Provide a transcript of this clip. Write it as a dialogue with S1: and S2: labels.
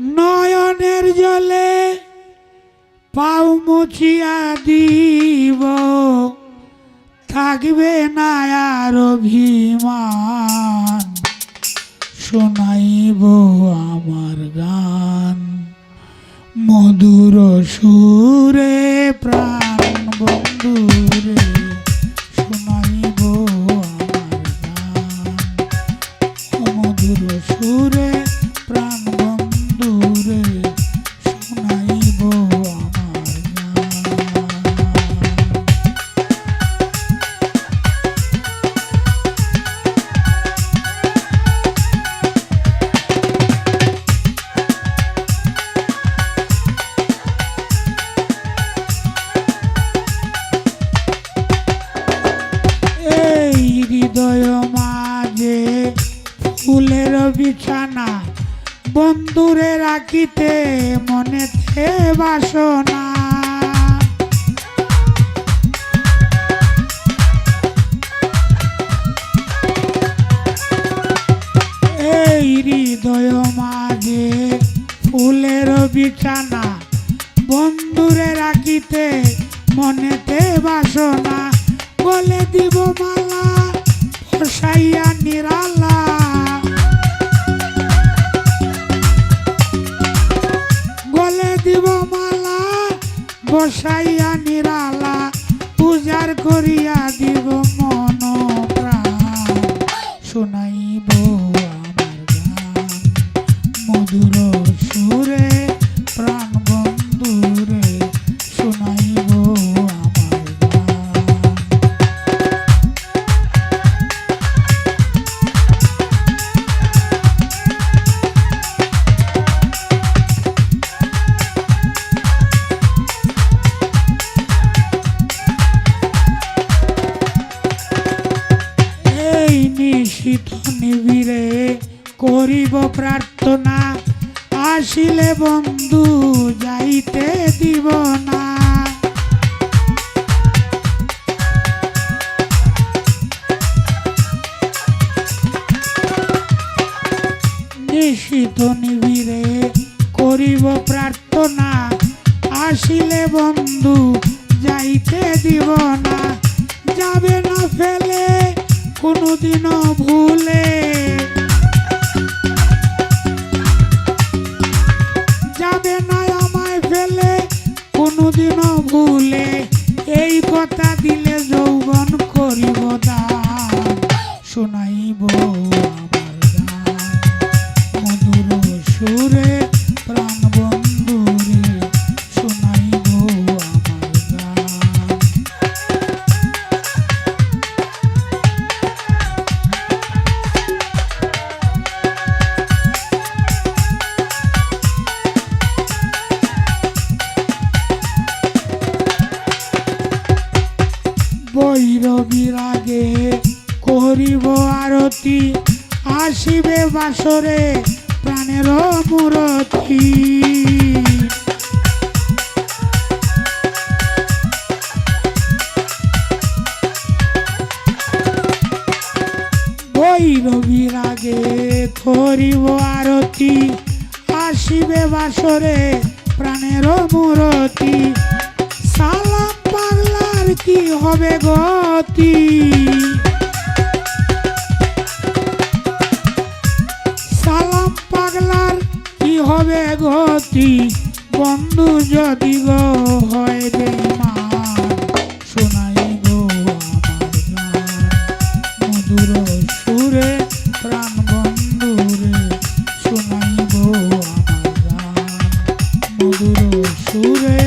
S1: নয়নের জলে পাও মুছিয়া দিব। থাকবে না আর অভিমান, শোনাইব আমার গান। মধুর সুরে প্রাণ বন্ধুরে, শোনাইব আমার গান। মধুর সুরে মাঝে ফুলের বিছানা বন্ধুরে রাখিতে মনেতে বাসনা। এই হৃদয় মাঝে ফুলের বিছানা বন্ধুরে রাখিতে মনেতে বাসনা। বলে দিব মালা ফসাইয়া বসাইয়া নিরালা পূজার করিয়া দিব মন প্রাণ শোনাইব নিশিত নিবিড়ে করিব প্রার্থনা। আসিলে বন্ধু, যাইতে দিব না। নিশিত নিবিড়ে করিব প্রার্থনা। আসিলে বন্ধু, যাইতে দিব না। কোনোদিনও ভুলে। যাবে না আমায় ফেলে, কোনোদিনও ভুলে। এই কথা দিলে যৌবন করিব দা শোনাইব। আগে করিব আরতি, আসিবে বাসরে প্রাণের মূরতি। বৈরবীর আগে করিব আরতি, আসিবে বাসরে প্রাণের সালাম কি হবে গতি? সালাম পাগলার কি হবে গতি? বন্ধু যদি গো হয় রে মা, শোনাই মধুর সুরে শোনাই মধুর সুরে